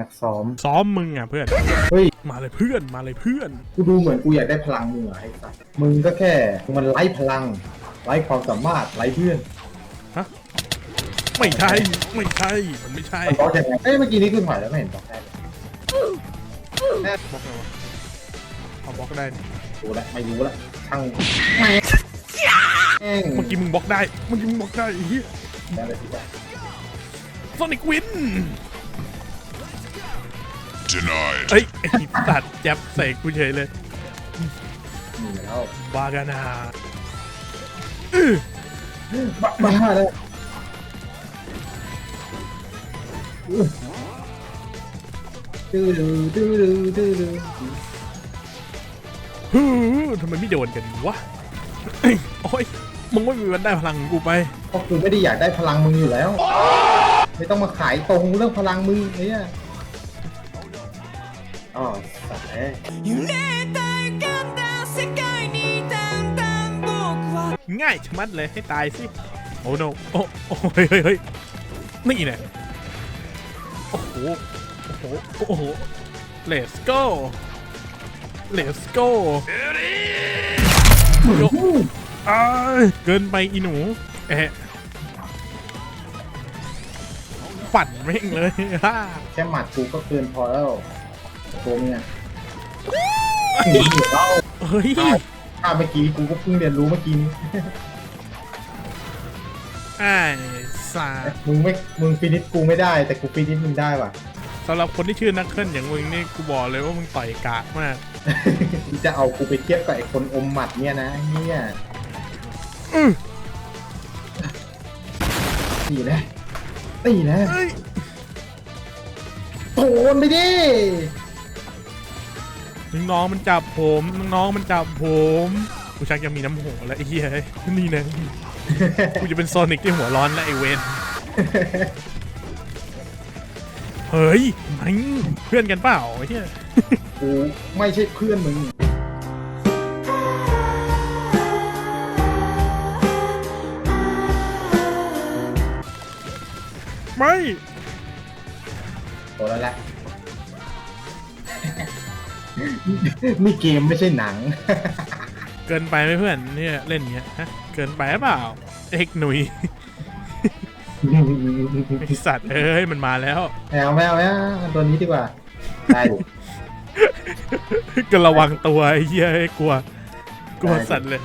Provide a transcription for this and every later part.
นักซ้อม ซ้อมมึงอะเพื่อน เฮ้ย มาเลยเพื่อน มาเลยเพื่อน กูดูเหมือนกูอยากได้พลังมึงเหรอไอ้สัสมึงก็แค่ มันไร้พลัง ไร้ความสามารถ ไร้เพื่อนไม่ใช่ ไม่ใช่ มันไม่ใช่มันบล็อกยังไงเอ้ยเมื่อกี้นี้คือถอยแล้วไม่เห็นบล็อกได้เลยบล็อกเลยวะเอาบล็อกได้นี่รู้แล้วไม่รู้แล้วช่างแม่งเมื่อกี้มึงบล็อกได้ เมื่อกี้มึงบล็อกได้ไอ้เหี้ยได้เลยที่ว่าโซนิกวิน Denied. เอ้ยไอ้สัตว์แจ็บใส่กูเฉยเลยมีแล้วบากานาบ้าบ้าแล้วดื้อดื้อดื้อดื้อดื้อดื้อฮู้ทำไมไม่โดนกันวะเอ้ยโอ้ยมึงไม่มีวันได้พลังกูไป เพราะกูไม่ได้อยากได้พลังมึงอยู่แล้ว ไม่ต้องมาขายตรงเรื่องพลังมึงเนี่ย อ๋อสัตว์เอ้ย 揺れた浮かんだ世界にだんだん僕は ง่ายชะมัดเลยให้ตายสิ โอ้โนโอ้โอ้เฮ้ยเฮ้ยเฮ้ยนี่แน่โอ้โห โอ้โห โอ้โห let's go let's go โยอ้ายเกินไปอีหนู แอะปั่นแม่งเลย ฮ่า แค่หมัดกูก็เกินพอแล้ว ตัวเนี่ยหนีอยู่แล้วเฮ้ยถ้าเมื่อกี้กูก็เพิ่งเรียนรู้เมื่อกี้นี้ไอ้สามึงไม่ มึงฟินิชกูไม่ได้ แต่กูฟินิชมึงได้ว่ะสำหรับคนที่ชื่อนักเคลื่อนอย่างมึงนี่กูบอกเลยว่ามึงต่อยกากมากมึงจะเอากูไปเทียบกับไอ้คนอมหมัดเนี่ยนะเนี่ยอื้อตีนะตีนะเอ้ยโถนไปดิ น้องๆมันจับผมน้องๆมันจับผมกูชักจะมีน้ำหัวแล้วไอ้เหี้ยนี่นะกูจะเป็นโซนิกที่หัวร้อนแล้วไอ้เวนเฮ้ยมันเพื่อนกันเปล่าไอ้เหี้ยกูไม่ใช่เพื่อนมึงไม่โตแล้วแหละ นี่เกมไม่ใช่หนัง เกินไปไหมเพื่อนเนี่ยเล่นอย่างเงี้ยฮะเกินไปหรือเปล่า เอกหนุยไอสัตว์เอ้ยมันมาแล้วแมวแมวแมวเอาตัวนี้ดีกว่าได้ดิก็ระวังตัวไอ้เหี้ยไอ้กลัว กลัวสัตว์เลย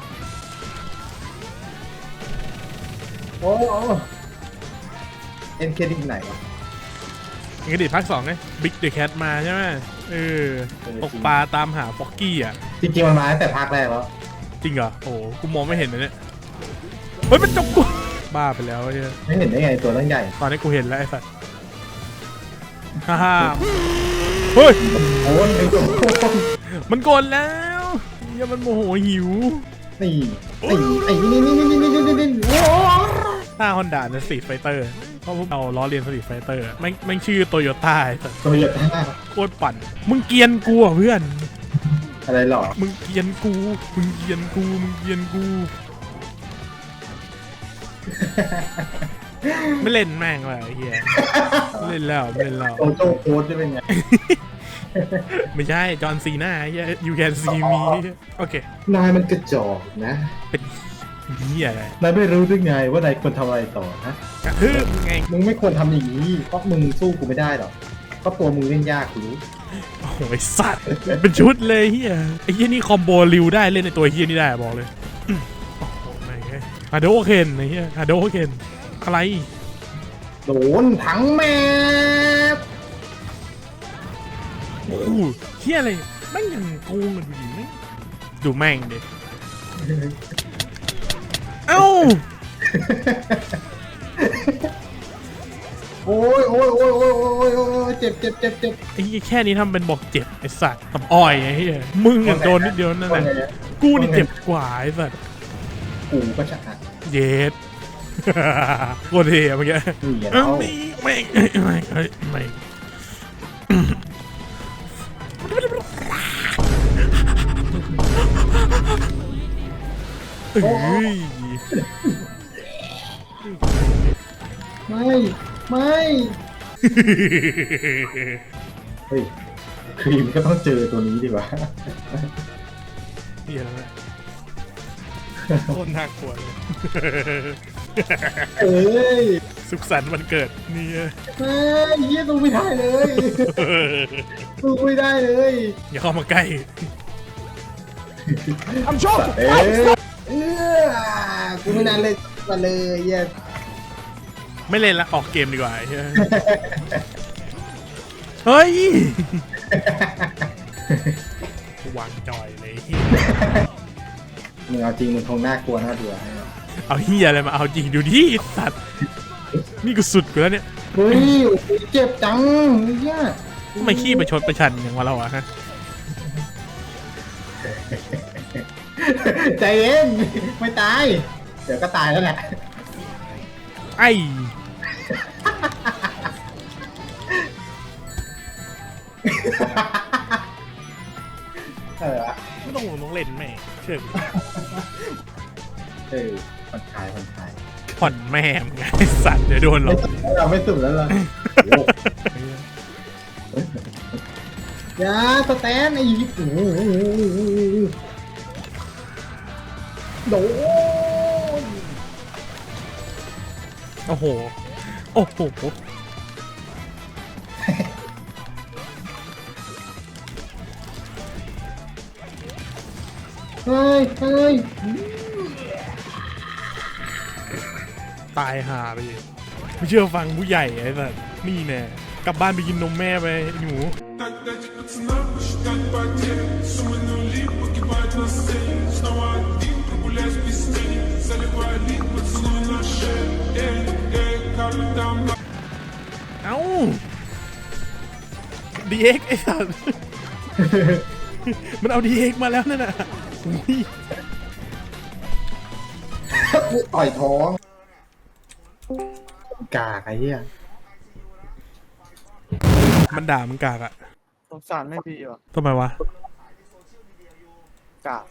โอ้โอ้เอ็นเครดิตไหนวะงั้นดิภาคสองไงบิ๊กเดอะแคทมาใช่ไหม เออเออตกปลาตามหาฟ็อกกี้อะ จริงๆมันมาตั้งแต่ภาคแรกแล้วจริงเหรอโอ้โหกูมองไม่เห็นเลยเนี่ยเฮ้ยมันจบกูบ้าไปแล้วไอ้เหี้ยไม่เห็นได้ไงตัวตั้งใหญ่ตอนนี้กูเห็นแล้วไอ้สัสฮ่าฮ่าเฮ้ยโอ้ยไอ้ตัวมันโกนแล้วเหี้ยมันโมโหหิวนี่นี่ไอ้นี่นี่นี่นี่นี่นี่นี่โอ้หน้าฮอนด้าเนี่ยสตรีทไฟเตอร์ เพราะพวกเราล้อเลียนสตรีทไฟเตอร์แม่งแม่งชื่อโตโยต้าไอ้สัสตัวใหญ่มากโคตรปั่น มึงเกรียนกูอะเพื่อน อะไรหรอ มึงเกรียนกู มึงเกรียนกู มึงเกรียนกู ไม่เล่นแม่งเลยไอ้เฮียไม่เล่นแล้วไม่เล่นแล้วโตโจ้โค้ดจะเป็นไง ไม่ใช่ จอห์นซีน่าไอ้เฮีย you can see me โอเคนายมันกระจอกนะ เป็น เฮียอะไรนายไม่รู้ได้ไงว่านายควรทำอะไรต่อฮะกระทืบไงมึงไม่ควรทำอย่างนี้เพราะมึงสู้กูไม่ได้หรอกเพราะตัวมึงเล่นยากกูรู้โอ้ยสัตว์เป็นชุดเลยเฮียไอ้เฮียนี่คอมโบริวได้เล่นในตัวเฮียนี่ได้บอกเลยอืมโอ้โหไม่งฮาโดเคนไอ้เฮียฮาโดเคนอะไรโดนถังแมพโอ้โหเฮียอะไรแม่งยังโกงกันอยู่ดิแม่งดูแม่งดิเอ้า โอ้ยโอ้ยโอ้ยโอ้ยโอ้ยโอ้ยโอ้ยเจ็บเจ็บเจ็บเจ็บไอ้เหี้ยแค่นี้ทำเป็นบอกเจ็บไอ้สัตว์ตับอ้อยไอ้เหี้ยมึงอะโดนนิดเดียวนั่นแหละกูนี่เจ็บกว่าไอ้สัตว์กูก็จะอะเย็ดโคตรเท่เมื่อกี้นี่ไงเอ้าไม่ไม่ไม่ไม่ไม่เอ้ย ไม่ ไม่ เฮ้ยครีมก็ต้องเจอตัวนี้ดีกว่าเฮียแล้วนะโคตรน่ากลัวเลย เอ้ยสุขสันต์วันเกิดนี่เฮ้ยเฮียสู้ไม่ได้เลยสู้ไม่ได้เลย อย่าเข้ามาใกล้สัตว์เอ้ย เออกูไม่นานเลยมาเลยเฮียไม่เล่นละออกเกมดีกว่าไอ้เหี้ยเฮ้ยวางจอยเลยเหี้ยมึงเอาจริงมึงคงน่ากลัวน่าดูเอาเฮียอะไรมาเอาจริงดูดิสัตว์นี่กูสุดกูแล้วเนี่ยเฮ้ยโอ้โหเจ็บจังเฮียทำไมขี้ประชดประชันอย่างวะเราอะฮะ ใจเย็นไม่ตาย เดี๋ยวก็ตายแล้วแหละไอ้เออไม่ต้องต้องเล่นแม่เชื่อกูเออมันคลายมันคลายผ่อนแม่มงไงไอ้สัตว์เดี๋ยวโดนหรอกเราไม่สุ่มแล้วล่ะยาสแตนไอ้ยิบ โดน โอ้โห โอ้โห เฮ้ยเฮ้ย ตายห่าไปดิไม่เชื่อฟังผู้ใหญ่ไอ้สัตว์นี่แน่กลับบ้านไปกินนมแม่ไปไอ้หนู Так дать пацанам посчитать потери Суммы нули погибать на сцене Снова один, прогуляюсь без тени Заливаю лик, поцелуй на шее Эй, эй, как там เอ้าดีเอ็กไอ้สัตว์ มันเอาดีเอ็กมาแล้วนั่นน่ะอุ้ย ต่อยท้องกากไอ้เหี้ย มันด่ามึงกากอะ สงสารไม่พี่ว่ะ ทำไมวะ กาก